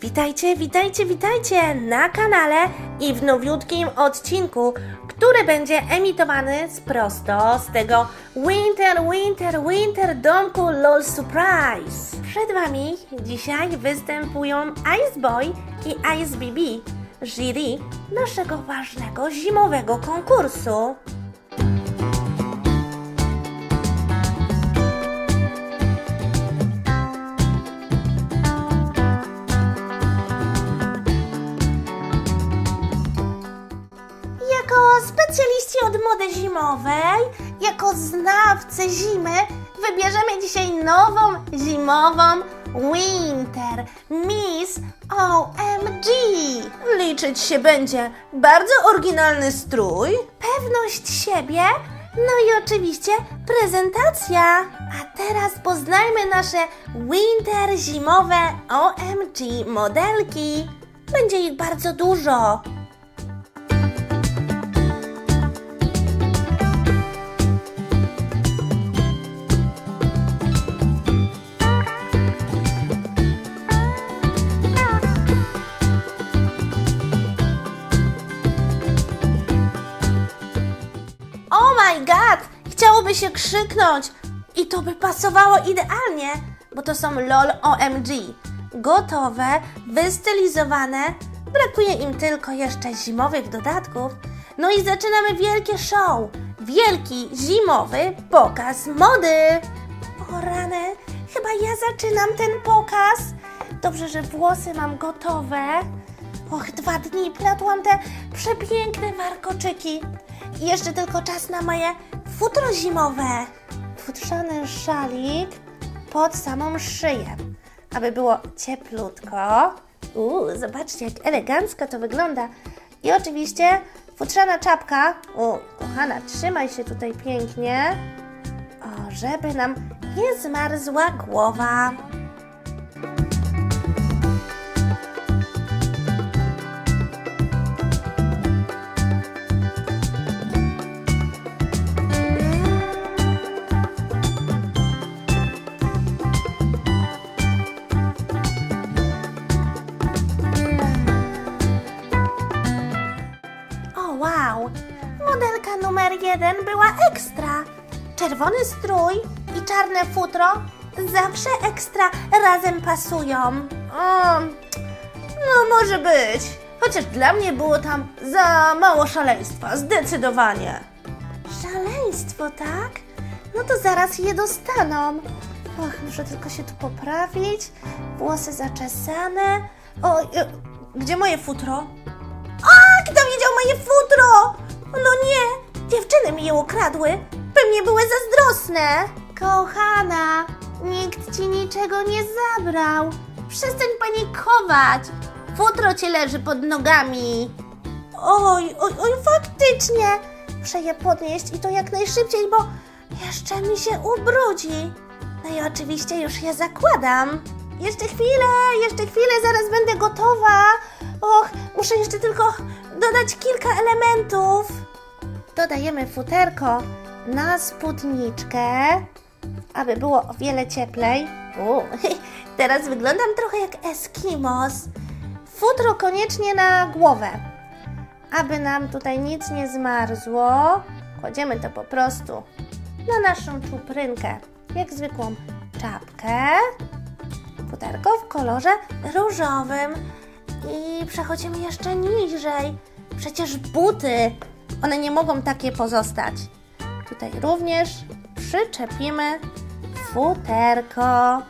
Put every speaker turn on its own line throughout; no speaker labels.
Witajcie, witajcie, witajcie na kanale i w nowiutkim odcinku, który będzie emitowany z prosto z tego Winter, Winter, Winter domku LOL Surprise. Przed Wami dzisiaj występują Ice Boy i Ice BB, jury naszego ważnego zimowego konkursu. Od mody zimowej, jako znawcy zimy, wybierzemy dzisiaj nową zimową Winter Miss OMG. Liczyć się będzie bardzo oryginalny strój, pewność siebie, no i oczywiście prezentacja. A teraz poznajmy nasze Winter zimowe OMG modelki. Będzie ich bardzo dużo. Chciałoby się krzyknąć! I to by pasowało idealnie, bo to są LOL OMG. Gotowe, wystylizowane. Brakuje im tylko jeszcze zimowych dodatków. No i zaczynamy wielkie show. Wielki zimowy pokaz mody. O rany, chyba ja zaczynam ten pokaz. Dobrze, że włosy mam gotowe. Och, dwa dni platłam te przepiękne warkoczyki. Jeszcze tylko czas na moje futro zimowe. Futrzany szalik pod samą szyję, aby było cieplutko. Uuu, zobaczcie, jak elegancko to wygląda. I oczywiście futrzana czapka. O, kochana, trzymaj się tutaj pięknie. O, żeby nam nie zmarzła głowa. 1 była ekstra. Czerwony strój i czarne futro zawsze ekstra razem pasują. O, no może być. Chociaż dla mnie było tam za mało szaleństwa, zdecydowanie. Szaleństwo, tak? No to zaraz je dostaną. Och, muszę tylko się tu poprawić. Włosy zaczesane. O, e, gdzie moje futro? A, kto wiedział moje futro? No nie, je ukradły. Pewnie były zazdrosne. Kochana, nikt ci niczego nie zabrał. Przestań panikować. Futro ci leży pod nogami. Oj, oj, oj, faktycznie. Muszę je podnieść i to jak najszybciej, bo jeszcze mi się ubrudzi. No i oczywiście już je zakładam. Jeszcze chwilę, jeszcze chwilę, zaraz będę gotowa. Och, muszę jeszcze tylko dodać kilka elementów. Dodajemy futerko na spódniczkę, aby było o wiele cieplej. U, teraz wyglądam trochę jak Eskimos. Futro koniecznie na głowę, aby nam tutaj nic nie zmarzło. Kładziemy to po prostu na naszą czuprynkę, jak zwykłą czapkę. Futerko w kolorze różowym. I przechodzimy jeszcze niżej. Przecież buty, one nie mogą takie pozostać. Tutaj również przyczepimy futerko.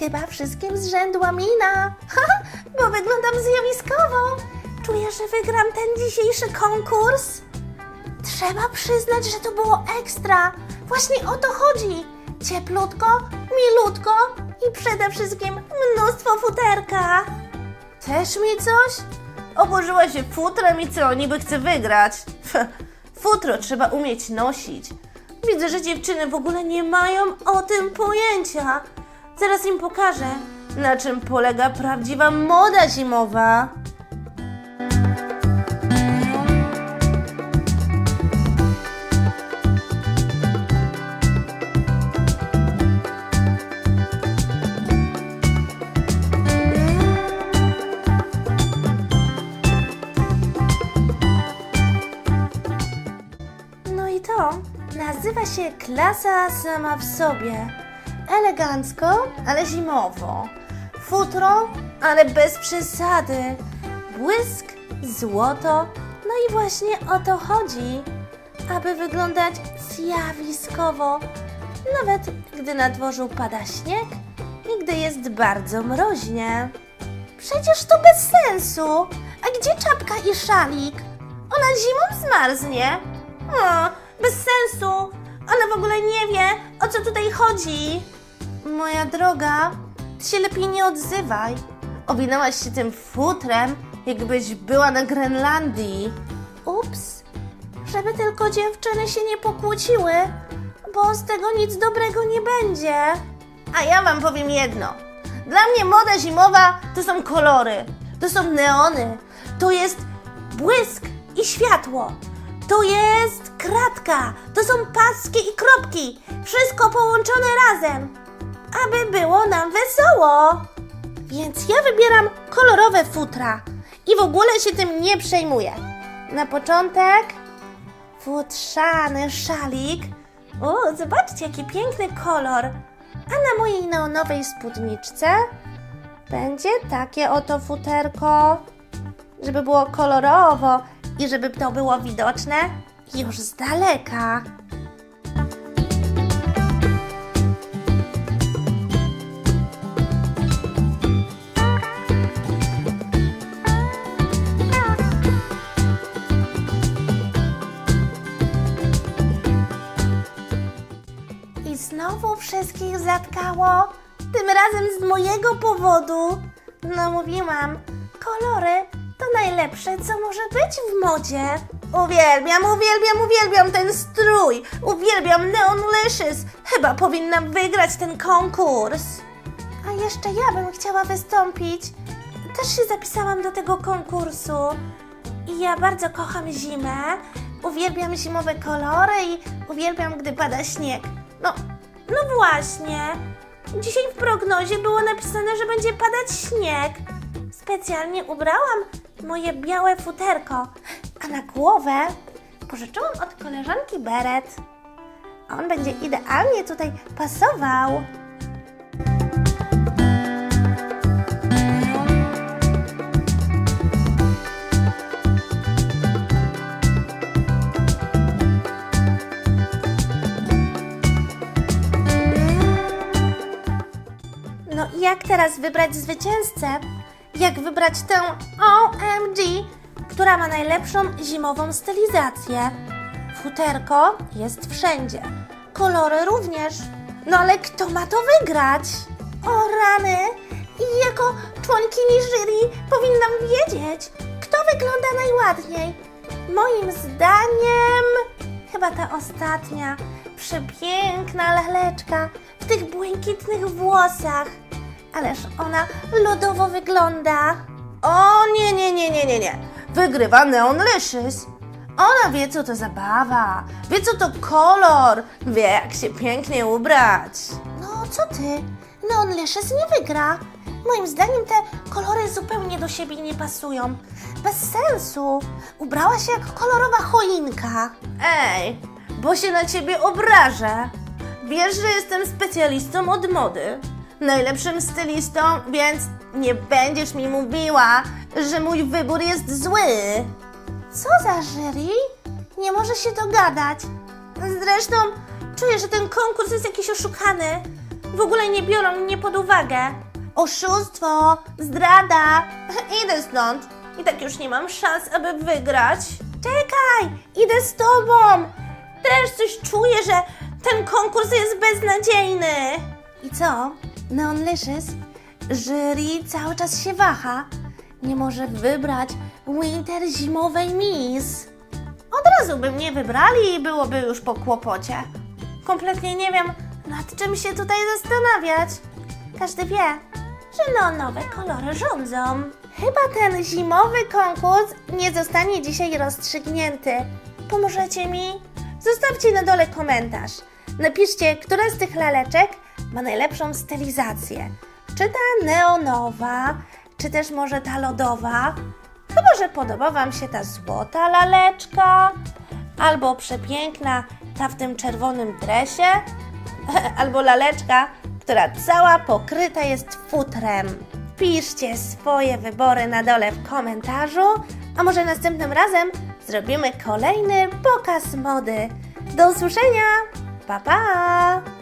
Chyba wszystkim zrzędła mina. Ha, bo wyglądam zjawiskowo. Czuję, że wygram ten dzisiejszy konkurs. Trzeba przyznać, że to było ekstra. Właśnie o to chodzi. Cieplutko, milutko i przede wszystkim mnóstwo futerka. Też mi coś? Oburzyła się futrem i co, niby chce wygrać. Futro trzeba umieć nosić. Widzę, że dziewczyny w ogóle nie mają o tym pojęcia. Zaraz im pokażę, na czym polega prawdziwa moda zimowa. No i to nazywa się klasa sama w sobie. Elegancko, ale zimowo. Futro, ale bez przesady. Błysk, złoto. No i właśnie o to chodzi, aby wyglądać zjawiskowo. Nawet gdy na dworzu pada śnieg i gdy jest bardzo mroźnie. Przecież to bez sensu. A gdzie czapka i szalik? Ona zimą zmarznie. O, bez sensu. Ona w ogóle nie wie, o co tutaj chodzi. Moja droga, się lepiej nie odzywaj. Owinęłaś się tym futrem, jakbyś była na Grenlandii. Ups, żeby tylko dziewczyny się nie pokłóciły, bo z tego nic dobrego nie będzie. A ja wam powiem jedno. Dla mnie moda zimowa to są kolory, to są neony, to jest błysk i światło. To jest kratka, to są paski i kropki, wszystko połączone razem, aby było nam wesoło. Więc ja wybieram kolorowe futra i w ogóle się tym nie przejmuję. Na początek futrzany szalik. O, zobaczcie, jaki piękny kolor. A na mojej neonowej spódniczce będzie takie oto futerko, żeby było kolorowo i żeby to było widoczne już z daleka. Zatkało. Tym razem z mojego powodu. No mówiłam, kolory to najlepsze, co może być w modzie. Uwielbiam, uwielbiam, uwielbiam ten strój. Uwielbiam Neon Licious. Chyba powinnam wygrać ten konkurs. A jeszcze ja bym chciała wystąpić. Też się zapisałam do tego konkursu. I ja bardzo kocham zimę. Uwielbiam zimowe kolory i uwielbiam, gdy pada śnieg. No, no właśnie. Dzisiaj w prognozie było napisane, że będzie padać śnieg. Specjalnie ubrałam moje białe futerko, a na głowę pożyczyłam od koleżanki beret. On będzie idealnie tutaj pasował. Jak teraz wybrać zwycięzcę? Jak wybrać tę OMG, która ma najlepszą zimową stylizację? Futerko jest wszędzie. Kolory również. No ale kto ma to wygrać? O rany! I jako członkini jury powinnam wiedzieć, kto wygląda najładniej. Moim zdaniem chyba ta ostatnia, przepiękna laleczka w tych błękitnych włosach. Ależ ona lodowo wygląda. O nie, nie, nie, nie, nie, nie. Wygrywa Neon Licious. Ona wie, co to zabawa, wie, co to kolor, wie, jak się pięknie ubrać. No, co ty? Neon Licious nie wygra. Moim zdaniem te kolory zupełnie do siebie nie pasują. Bez sensu. Ubrała się jak kolorowa choinka. Ej, bo się na ciebie obrażę. Wiesz, że jestem specjalistą od mody. Najlepszym stylistą, więc nie będziesz mi mówiła, że mój wybór jest zły. Co za jury? Nie może się dogadać. Zresztą czuję, że ten konkurs jest jakiś oszukany. W ogóle nie biorą mnie pod uwagę. Oszustwo, zdrada. Idę stąd. I tak już nie mam szans, aby wygrać. Czekaj, idę z tobą. Też coś czuję, że ten konkurs jest beznadziejny. I co? Neon Licious? Jury cały czas się waha. Nie może wybrać Winter zimowej Miss. Od razu by mnie wybrali i byłoby już po kłopocie. Kompletnie nie wiem, nad czym się tutaj zastanawiać. Każdy wie, że neonowe kolory rządzą. Chyba ten zimowy konkurs nie zostanie dzisiaj rozstrzygnięty. Pomożecie mi? Zostawcie na dole komentarz. Napiszcie, która z tych laleczek ma najlepszą stylizację. Czy ta neonowa, czy też może ta lodowa? Chyba, że podoba Wam się ta złota laleczka, albo przepiękna ta w tym czerwonym dresie, albo laleczka, która cała pokryta jest futrem. Piszcie swoje wybory na dole w komentarzu, a może następnym razem zrobimy kolejny pokaz mody. Do usłyszenia! Pa pa!